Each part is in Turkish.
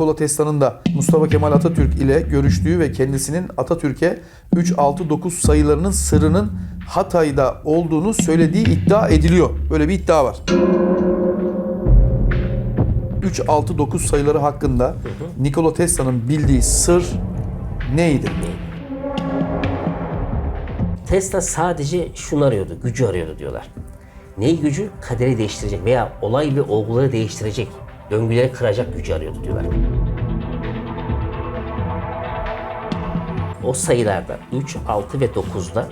Nikola Tesla'nın da Mustafa Kemal Atatürk ile görüştüğü ve kendisinin Atatürk'e 369 sayılarının sırrının Hatay'da olduğunu söylediği iddia ediliyor. Böyle bir iddia var. 369 sayıları hakkında Nikola Tesla'nın bildiği sır neydi? Tesla sadece şunu arıyordu, gücü arıyordu diyorlar. Neyi gücü? Kaderi değiştirecek veya olay ve olguları değiştirecek, döngüleri kıracak gücü arıyordu diyorlar. O sayılarda 3, 6 ve 9'da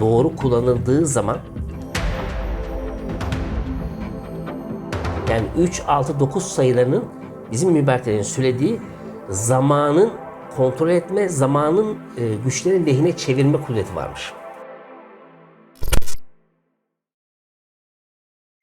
doğru kullanıldığı zaman yani 3, 6, 9 sayılarının bizim mübareklerin söylediği zamanın kontrol etme, zamanın e, güçlerin lehine çevirme kudreti varmış.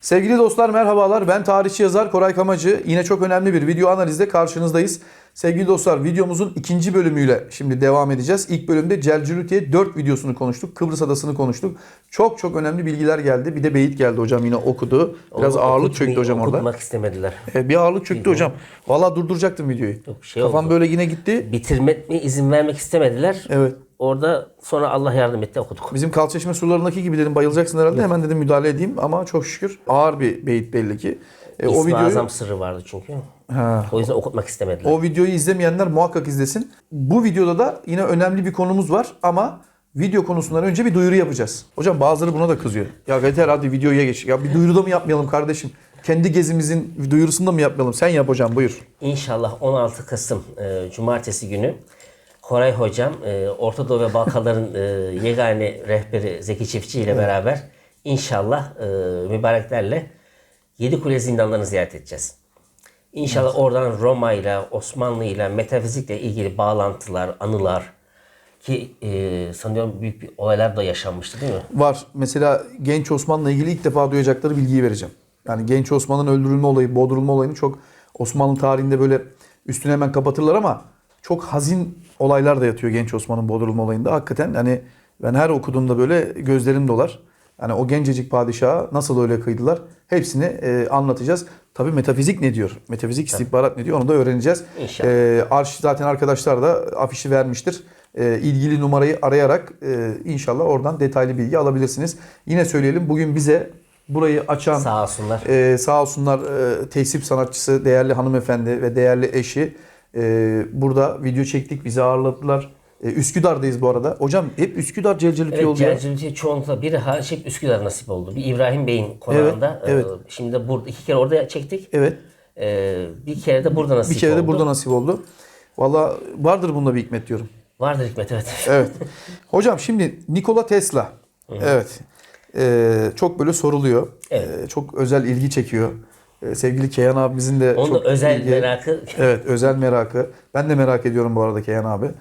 Sevgili dostlar merhabalar. Ben tarihçi yazar Koray Kamacı. Yine çok önemli bir video analizde karşınızdayız. Sevgili dostlar videomuzun ikinci bölümüyle şimdi devam edeceğiz. İlk bölümde Celcülütiye 4 videosunu konuştuk. Kıbrıs Adası'nı konuştuk. Çok çok önemli bilgiler geldi. Bir de beyit geldi hocam yine okudu. Biraz Onu ağırlık çöktü hocam orada. Okutmak istemediler. Evet, bir ağırlık çöktü hocam. Vallahi durduracaktım videoyu. Yok, şey Kafam oldu. böyle yine gitti. Bitirme izin vermek istemediler. Evet. Orada sonra Allah yardım etti okuduk. Bizim kalçeşme surlarındaki gibi dedim bayılacaksın herhalde. Hemen dedim müdahale edeyim ama çok şükür ağır bir beyit belli ki. E, o İsmi videoyu Azam sırrı vardı çünkü. Ha. O yüzden okutmak istemediler. O videoyu izlemeyenler muhakkak izlesin. Bu videoda da yine önemli bir konumuz var ama video konusundan önce bir duyuru yapacağız. Hocam bazıları buna da kızıyor. Ya yeter hadi videoya geç. Ya bir duyuruda mı yapmayalım kardeşim? Kendi gezimizin duyurusunda mı yapmayalım? Sen yap hocam buyur. İnşallah 16 Kasım e, Cumartesi günü Koray Hocam e, Orta Doğu ve Balkanların e, yegane rehberi Zeki Çiftçi ile beraber inşallah e, mübareklerle Yedikule zindanlarını ziyaret edeceğiz. İnşallah oradan Roma ile Osmanlı ile metafizikle ilgili bağlantılar, anılar ki e, sanıyorum büyük bir olaylar da yaşanmıştı değil mi? Var. Mesela Genç Osman'la ilgili ilk defa duyacakları bilgiyi vereceğim. Yani Genç Osman'ın öldürülme olayı, boğdurulma olayını çok Osmanlı tarihinde böyle üstüne hemen kapatırlar ama çok hazin olaylar da yatıyor Genç Osman'ın boğdurulma olayında. Hakikaten hani ben her okuduğumda böyle gözlerim dolar. Yani o gencecik padişaha nasıl öyle kıydılar hepsini e, anlatacağız. Tabii metafizik ne diyor? Metafizik istihbarat ne diyor? Onu da öğreneceğiz. İnşallah. E, Arş zaten arkadaşlar da afişi vermiştir. E, ilgili numarayı arayarak e, inşallah oradan detaylı bilgi alabilirsiniz. Yine söyleyelim bugün bize burayı açan Sağ olsunlar. ee, sağ olsunlar e, tesip sanatçısı, değerli hanımefendi ve değerli eşi e, burada video çektik, bizi ağırladılar. E, Üsküdar'dayız bu arada. Hocam hep Üsküdar Celcelüti Evet, oluyor. Celcülüce çoğunlukla biri hariç hep Üsküdar nasip oldu. Bir İbrahim Bey'in konağında. Evet, evet. e, şimdi burada iki kere orada çektik. Evet. E, bir kere de burada nasip Bir kere oldu. de burada nasip oldu. Valla vardır bunda bir hikmet diyorum. Vardır hikmet evet. Evet. Hocam şimdi Nikola Tesla. Evet. Ee, çok böyle soruluyor. Evet. Ee, çok özel ilgi çekiyor. Ee, sevgili Keyan abimizin de Onun çok özel ilgi- merakı Evet özel merakı. Ben de merak ediyorum bu arada Keyan abi.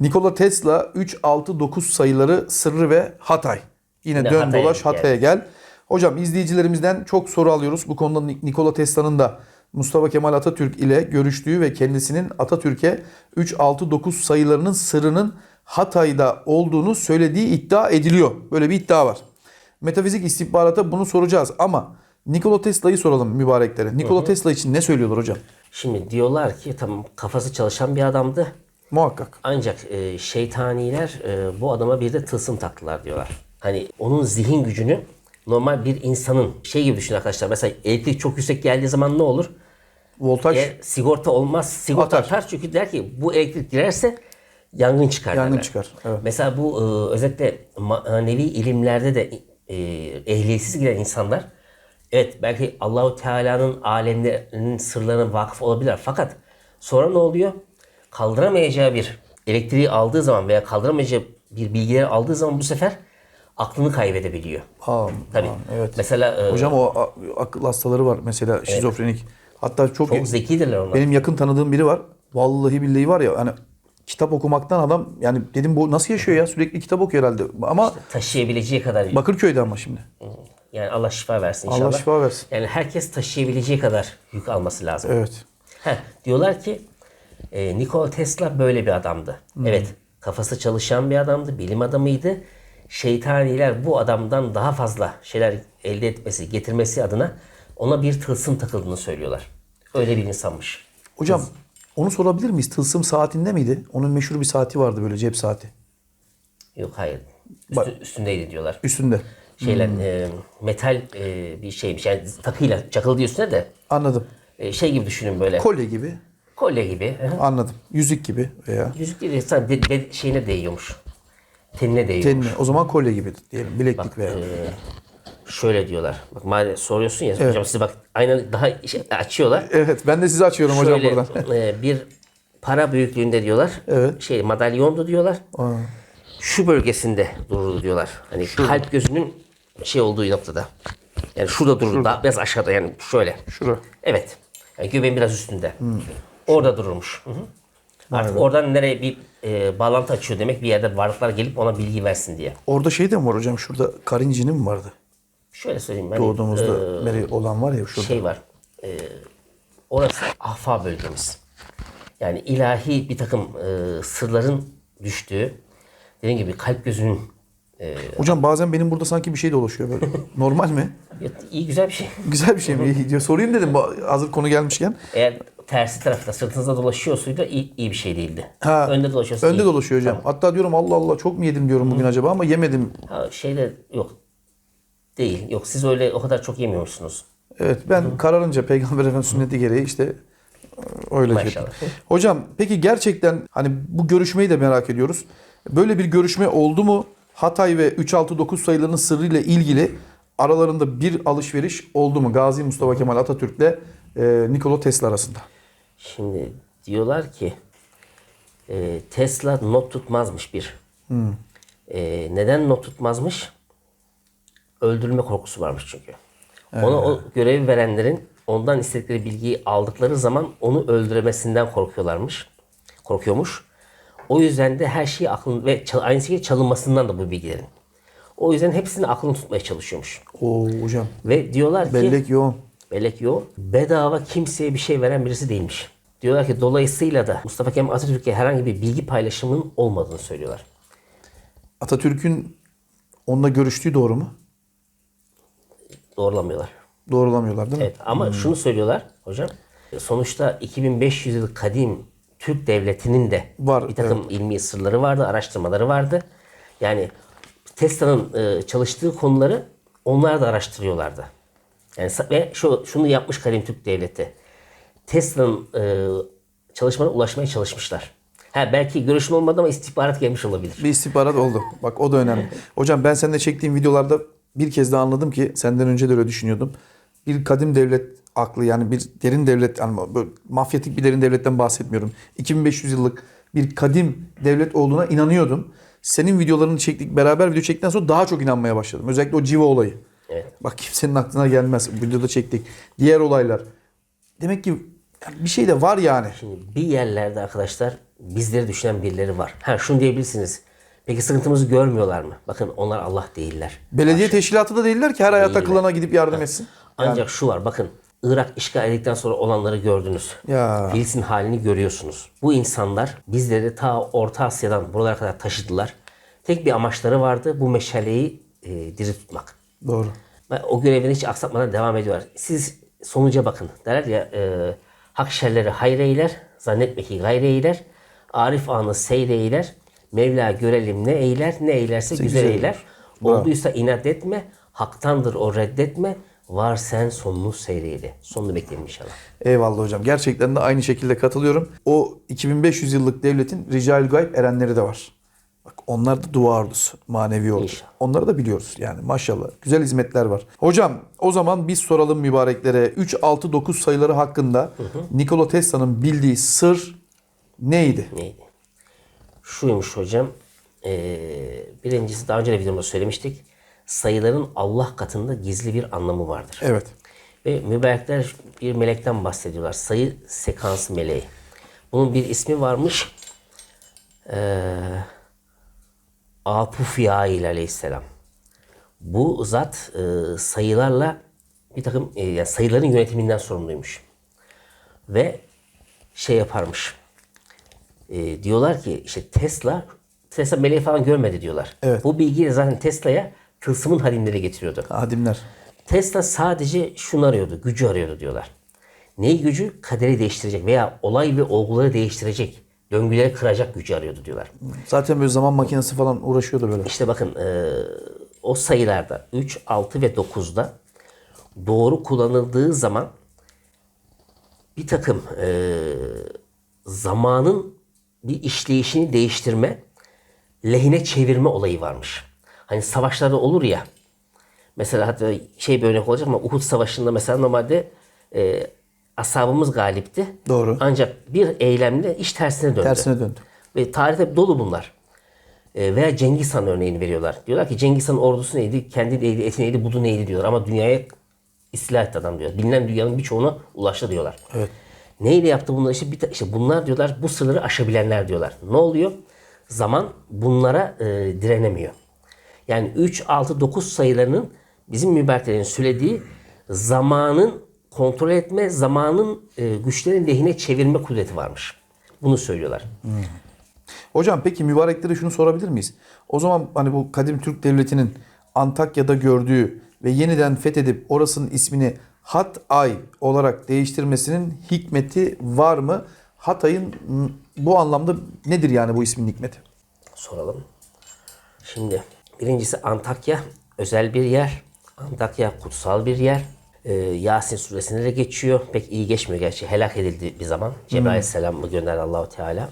Nikola Tesla 3, 6, 9 sayıları sırrı ve Hatay. Yine, Yine dön Hatay'a dolaş gel. Hatay'a gel. Hocam izleyicilerimizden çok soru alıyoruz. Bu konuda Nik- Nikola Tesla'nın da Mustafa Kemal Atatürk ile görüştüğü ve kendisinin Atatürk'e 3, 6, 9 sayılarının sırrının Hatay'da olduğunu söylediği iddia ediliyor. Böyle bir iddia var. Metafizik istihbarata bunu soracağız ama Nikola Tesla'yı soralım mübareklere. Nikola Tesla için ne söylüyorlar hocam? Şimdi diyorlar ki tamam kafası çalışan bir adamdı. Muhakkak. Ancak e, şeytaniler e, bu adama bir de tılsım taktılar diyorlar. Hani onun zihin gücünü normal bir insanın şey gibi düşün arkadaşlar. Mesela elektrik çok yüksek geldiği zaman ne olur? Voltaj Eğer sigorta olmaz, sigorta Atar. atar. Çünkü der ki bu elektrik girerse yangın çıkar. Yangın derler. çıkar, evet. Mesela bu e, özellikle manevi ilimlerde de e, ehliyetsiz giren insanlar evet belki Allahu Teala'nın alemlerinin sırlarına vakıf olabilir fakat sonra ne oluyor? Kaldıramayacağı bir elektriği aldığı zaman veya kaldıramayacağı bir bilgileri aldığı zaman bu sefer aklını kaybedebiliyor. Aa, Tabii. aa, evet. Mesela e, Hocam o a- akıl hastaları var mesela şizofrenik. Hatta çok, çok zekidirler onlar. benim yakın tanıdığım biri var. Vallahi billahi var ya hani kitap okumaktan adam yani dedim bu nasıl yaşıyor ya sürekli kitap okuyor herhalde. Ama taşıyabileceği kadar Bakırköy'de ama şimdi. Yani Allah şifa versin inşallah. Allah şifa versin. Yani herkes taşıyabileceği kadar yük alması lazım. Evet. Heh, diyorlar ki e, Nikola Tesla böyle bir adamdı. Hmm. Evet kafası çalışan bir adamdı, bilim adamıydı. Şeytaniler bu adamdan daha fazla şeyler elde etmesi, getirmesi adına ona bir tılsım takıldığını söylüyorlar. Öyle bir insanmış. Hocam Onu sorabilir miyiz? Tılsım saatinde miydi? Onun meşhur bir saati vardı böyle cep saati. Yok hayır. Üstü- Bak- üstündeydi diyorlar. Üstünde. Şeyler e, metal e, bir şeymiş. Yani takıyla çakıldı üstüne de Anladım. e, şey gibi düşünün böyle. Kolye gibi. kolye gibi. Hı. Anladım. Yüzük gibi veya Yüzük değil sadece de, de- şeyine değiyormuş. Tenine değiyormuş. tenine. O zaman kolye gibi diyelim. Bileklik veya. Şöyle diyorlar. Bak madem soruyorsun ya hocam size bak aynen daha şey, açıyorlar. Evet ben de sizi açıyorum hocam Şöyle buradan. e, bir para büyüklüğünde diyorlar. Evet. Şey madalyondu diyorlar. Aa, Şu bölgesinde dururdu diyorlar. Hani kalp gözünün şey olduğu noktada. Yani şurada durur. Daha biraz aşağıda yani şöyle. Şura. Evet. Yani göbeğin biraz üstünde. Orada dururmuş. Hı hı. Artık oradan nereye bir e, bağlantı açıyor demek bir yerde varlıklar gelip ona bilgi versin diye. Orada şey de mi var hocam? Şurada karincini mi vardı? Şöyle söyleyeyim ben. Doğduğumuzda beri olan var ya şurada. şey var. E, orası ahfa bölgemiz. Yani ilahi bir takım e, sırların düştüğü, dediğim gibi kalp gözünün Hocam bazen benim burada sanki bir şey dolaşıyor böyle. Normal mi? İyi güzel bir şey. Güzel bir şey mi? İyi. Sorayım dedim hazır konu gelmişken. Eğer tersi tarafta sırtınızda dolaşıyorsa da iyi, iyi bir şey değildi. Ha, Önde dolaşıyorsa Önde iyi. dolaşıyor hocam. Hatta diyorum Allah Allah çok mu yedim diyorum bugün acaba ama yemedim. Ha, şeyde yok. Değil. Yok siz öyle o kadar çok yemiyorsunuz. Evet ben kararınca peygamber efendimiz sünneti gereği işte e, öyle şey Maşallah. Hocam peki gerçekten hani bu görüşmeyi de merak ediyoruz. Böyle bir görüşme oldu mu? Hatay ve 369 sayılarının sırrıyla ilgili aralarında bir alışveriş oldu mu? Gazi Mustafa Kemal Atatürk'le e, Nikola Tesla arasında. Şimdi diyorlar ki e, Tesla not tutmazmış bir. E, neden not tutmazmış? Öldürülme korkusu varmış çünkü. Ona o görevi verenlerin ondan istedikleri bilgiyi aldıkları zaman onu öldürmesinden korkuyorlarmış. Korkuyormuş. O yüzden de her şeyi aklın ve çal- aynı şekilde çalınmasından da bu bilgilerin. O yüzden hepsini aklını tutmaya çalışıyormuş. Oo hocam Ve diyorlar ki bellek yoğun. Bellek yoğun. Bedava kimseye bir şey veren birisi değilmiş. Diyorlar ki dolayısıyla da Mustafa Kemal Atatürk'e herhangi bir bilgi paylaşımının olmadığını söylüyorlar. Atatürk'ün onunla görüştüğü doğru mu? Doğrulamıyorlar. Doğrulamıyorlar değil mi? Evet ama şunu söylüyorlar hocam. Sonuçta 2500 yıl kadim Türk devletinin de Var, bir takım ilmi sırları vardı, araştırmaları vardı. Yani Tesla'nın e, çalıştığı konuları onlar da araştırıyorlardı. Yani ve şu şunu yapmış kadim Türk devleti. Tesla'nın e, çalışmalarına ulaşmaya çalışmışlar. Ha belki görüşme olmadı ama istihbarat gelmiş olabilir. Bir istihbarat oldu. Bak o da önemli. Hocam ben seninle çektiğim videolarda bir kez daha anladım ki senden önce de öyle düşünüyordum. Bir kadim devlet aklı yani bir derin devlet yani mafyatik bir derin devletten bahsetmiyorum. 2500 yıllık bir kadim devlet olduğuna inanıyordum. Senin videolarını çektik beraber video çektikten sonra daha çok inanmaya başladım. Özellikle o civa olayı. Evet. Bak kimsenin aklına gelmez. Videoda çektik. Diğer olaylar. Demek ki yani bir şey de var yani. Şimdi bir yerlerde arkadaşlar bizleri düşünen birileri var. Ha şunu diyebilirsiniz. Peki sıkıntımızı görmüyorlar mı? Bakın onlar Allah değiller. Belediye teşkilatı da değiller ki her hayata takılana gidip yardım etsin. Ancak şu var bakın Irak işgal edildikten sonra olanları gördünüz. Ya. Filistin halini görüyorsunuz. Bu insanlar bizleri ta Orta Asya'dan buralara kadar taşıdılar. Tek bir amaçları vardı bu meşaleyi e, diri tutmak. Doğru. Ve o görevini hiç aksatmadan devam ediyorlar. Siz sonuca bakın. Derler ya e, hak şerleri hayreyler, zannetme ki gayreyler. Arif anı seyreyler. Mevla görelim ne eyler, ne eylerse güzel güzel eyler. Olduysa inat etme, haktandır o reddetme. Var sen sonunu seyreyle. Sonunu bekleyelim inşallah. Eyvallah hocam. Gerçekten de aynı şekilde katılıyorum. O 2500 yıllık devletin rical gayb erenleri de var. Bak onlar da dua ordusu, manevi ordu. İnşallah. Onları da biliyoruz yani maşallah. Güzel hizmetler var. Hocam o zaman biz soralım mübareklere. 3, 6, 9 sayıları hakkında Nikola Tesla'nın bildiği sır neydi? Neydi? Şuymuş hocam. Ee, birincisi daha önce de videomda söylemiştik. Sayıların Allah katında gizli bir anlamı vardır. Evet. Ve mübarekler bir melekten bahsediyorlar. Sayı sekans meleği. Bunun bir ismi varmış. Ee, Apufyail aleyhisselam. Bu zat e, sayılarla bir takım e, yani sayıların yönetiminden sorumluymuş. Ve şey yaparmış. E, diyorlar ki işte Tesla Tesla meleği falan görmedi diyorlar. Evet. Bu bilgiyi zaten Tesla'ya tılsımın hadimleri getiriyordu. Hadimler. Tesla sadece şunu arıyordu, gücü arıyordu diyorlar. Ney gücü? Kaderi değiştirecek veya olay ve olguları değiştirecek, döngüleri kıracak gücü arıyordu diyorlar. Zaten böyle zaman makinesi falan uğraşıyordu böyle. İşte bakın e, o sayılarda 3, 6 ve 9'da doğru kullanıldığı zaman bir takım e, zamanın bir işleyişini değiştirme, lehine çevirme olayı varmış. Hani savaşlarda olur ya, mesela hatta şey bir örnek olacak ama Uhud Savaşı'nda mesela normalde e, ashabımız galipti. Doğru. Ancak bir eylemle iş tersine döndü. Tersine döndü. Ve tarihte hep dolu bunlar. E, veya Cengiz Han örneğini veriyorlar. Diyorlar ki Cengiz Han ordusu neydi, kendi neydi, eti neydi, budu neydi diyorlar. Ama dünyaya istila etti adam diyor. Bilinen dünyanın birçoğuna ulaştı diyorlar. Evet. Neyle yaptı bunlar? İşte, bir, ta- işte bunlar diyorlar bu sınırı aşabilenler diyorlar. Ne oluyor? Zaman bunlara e, direnemiyor. Yani 3, 6, 9 sayılarının bizim mübertlerin söylediği zamanın kontrol etme, zamanın e, güçlerin lehine çevirme kudreti varmış. Bunu söylüyorlar. Hocam peki mübareklere şunu sorabilir miyiz? O zaman hani bu kadim Türk devletinin Antakya'da gördüğü ve yeniden fethedip orasının ismini Hatay olarak değiştirmesinin hikmeti var mı? Hatay'ın m, bu anlamda nedir yani bu ismin hikmeti? soralım. Şimdi birincisi Antakya özel bir yer. Antakya kutsal bir yer. Ee, Yasin suresinde de geçiyor. Pek iyi geçmiyor gerçi. Helak edildi bir zaman. Cebrail Aleyhisselam'ı gönderdi Allahu Teala.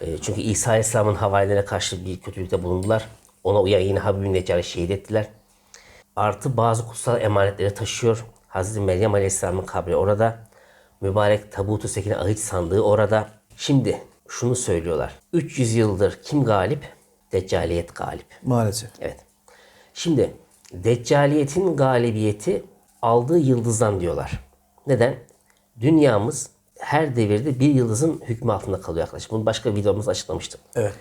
Ee, çünkü İsa Aleyhisselam'ın havarilere karşı bir kötülükte bulundular. Ona uyan yine Habibin Neccar'ı şehit ettiler. Artı bazı kutsal emanetleri taşıyor. Hazreti Meryem Aleyhisselam'ın kabri orada. Mübarek tabutu sekine ahit sandığı orada. Şimdi şunu söylüyorlar. 300 yıldır kim galip? Deccaliyet galip. Maalesef. Evet. Şimdi Deccaliyetin galibiyeti aldığı yıldızdan diyorlar. Neden? Dünyamız her devirde bir yıldızın hükmü altında kalıyor yaklaşık. Bunu başka videomuzda açıklamıştım. Evet.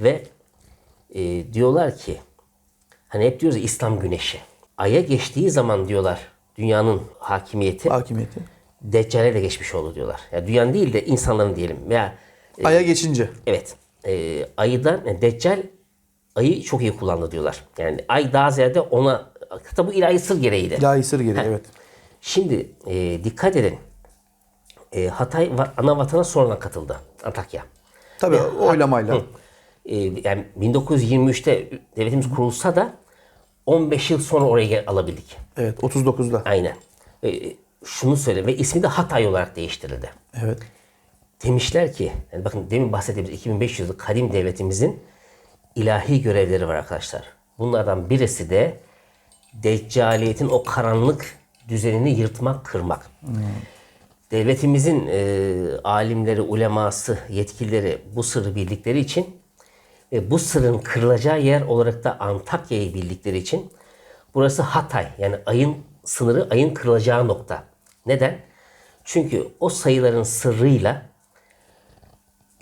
Ve e, diyorlar ki hani hep diyoruz ya İslam güneşi. Ay'a geçtiği zaman diyorlar dünyanın hakimiyeti Hakimiyeti. Deccale de geçmiş oldu diyorlar. Ya dünyanın değil de insanların diyelim. Veya Ay'a geçince. evet e, ayıdan yani Deccal ayı çok iyi kullandı diyorlar. Yani ay daha ziyade ona hatta bu ilahi sır gereğiydi. İlahi sır geliyor evet. Şimdi e, dikkat edin. E, Hatay ana vatana sonradan katıldı. Antakya. Tabii oylamayla. E, yani 1923'te devletimiz kurulsa da 15 yıl sonra oraya alabildik. Evet 39'da. Aynen. E, şunu söyle ve ismi de Hatay olarak değiştirildi. Evet. Demişler ki, yani bakın demin bahsettiğimiz 2500 yıllık kadim devletimizin ilahi görevleri var arkadaşlar. Bunlardan birisi de Deccaliyetin o karanlık düzenini yırtmak, kırmak. Devletimizin e, alimleri, uleması, yetkilileri bu sırrı bildikleri için ve bu sırrın kırılacağı yer olarak da Antakya'yı bildikleri için burası Hatay yani ayın sınırı ayın kırılacağı nokta. Neden? Çünkü o sayıların sırrıyla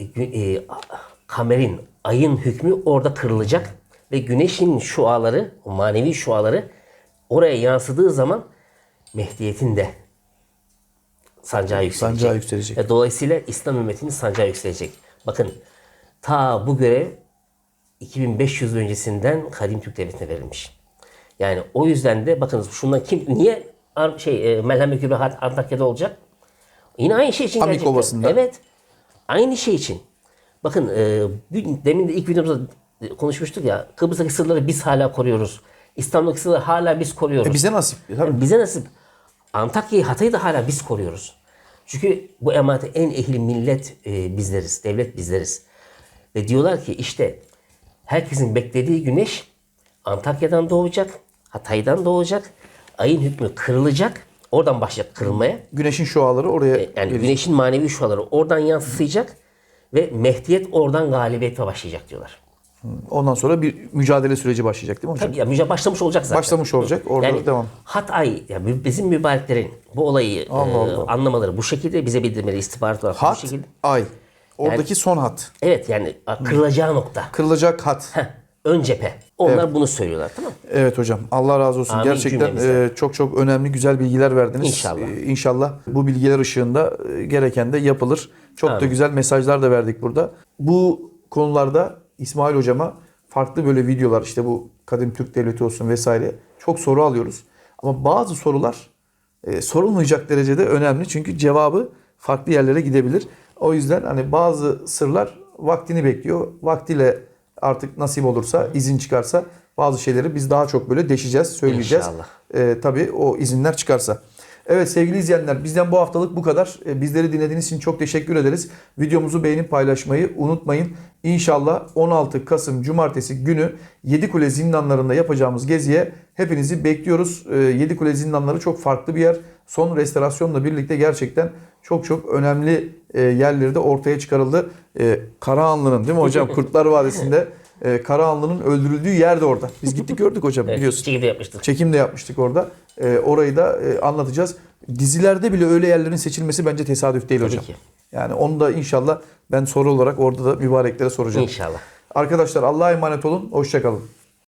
e, kamerin, ayın hükmü orada kırılacak ve güneşin şuaları, o manevi şuaları oraya yansıdığı zaman Mehdiyet'in de sancağı yükselecek. Sancağı yükselecek. Ve dolayısıyla İslam ümmetinin sancağı yükselecek. Bakın ta bu görev 2500 yıl öncesinden Kadim Türk Devleti'ne verilmiş. Yani o yüzden de bakınız şundan kim niye şey e, Melhem Kübra Antakya'da olacak? Yine aynı şey için Amik gelecekler. Ovası'nda. Evet. Aynı şey için. Bakın e, demin de ilk videomuzda konuşmuştuk ya Kıbrıs'taki sırları biz hala koruyoruz. İstanbul'daki sırları hala biz koruyoruz. E bize nasip. Tabii. Bize nasip. Antakya'yı, Hatay'ı da hala biz koruyoruz. Çünkü bu emanete en ehli millet e, bizleriz, devlet bizleriz. Ve diyorlar ki işte herkesin beklediği güneş Antakya'dan doğacak, Hatay'dan doğacak, ayın hükmü kırılacak, oradan başlayacak kırılmaya. Güneşin şuaları oraya Yani gelecek. güneşin manevi şuaları oradan yansıyacak ve Mehdiyet oradan galibiyete başlayacak diyorlar. Ondan sonra bir mücadele süreci başlayacak değil mi hocam? Tabii ya mücadele başlamış olacak zaten. Başlamış olacak. Orada yani devam. Hatay, yani bizim mübareklerin bu olayı Allah e, Allah. anlamaları bu şekilde bize bildirmeli istihbarat olarak bu Hat, şekilde. ay. Oradaki son hat. Evet yani kırılacağı nokta. Kırılacak hat. Heh, ön cephe. Onlar bunu söylüyorlar tamam mı? Evet hocam. Allah razı olsun. Amin Gerçekten e, çok çok önemli güzel bilgiler verdiniz. İnşallah. E, İnşallah bu bilgiler ışığında e, gereken de yapılır. Çok da Amin. güzel mesajlar da verdik burada. Bu konularda İsmail hocama farklı böyle videolar işte bu Kadim Türk Devleti olsun vesaire çok soru alıyoruz. Ama bazı sorular e, sorulmayacak derecede önemli. Çünkü cevabı farklı yerlere gidebilir. O yüzden hani bazı sırlar vaktini bekliyor. Vaktiyle artık nasip olursa, izin çıkarsa bazı şeyleri biz daha çok böyle deşeceğiz, söyleyeceğiz. İnşallah. E, tabii o izinler çıkarsa. Evet sevgili izleyenler bizden bu haftalık bu kadar. E, Bizleri dinlediğiniz için çok teşekkür ederiz. Videomuzu beğenip paylaşmayı unutmayın. İnşallah 16 Kasım Cumartesi günü Yedikule zindanlarında yapacağımız geziye hepinizi bekliyoruz. E, Yedikule zindanları çok farklı bir yer. Son restorasyonla birlikte gerçekten çok çok önemli e, yerleri de ortaya çıkarıldı. Karahanlı'nın değil mi hocam Kurtlar Vadisi'nde e, Karahanlı'nın öldürüldüğü yer de orada. Biz gittik gördük hocam Evet, biliyorsun. çekimde yapmıştık. Çekim de yapmıştık orada. Ee, orayı da e, anlatacağız. Dizilerde bile öyle yerlerin seçilmesi bence tesadüf değil Tabii hocam. ki. Yani onu da inşallah ben soru olarak orada da mübareklere soracağım. İnşallah. Arkadaşlar Allah'a emanet olun. Hoşçakalın.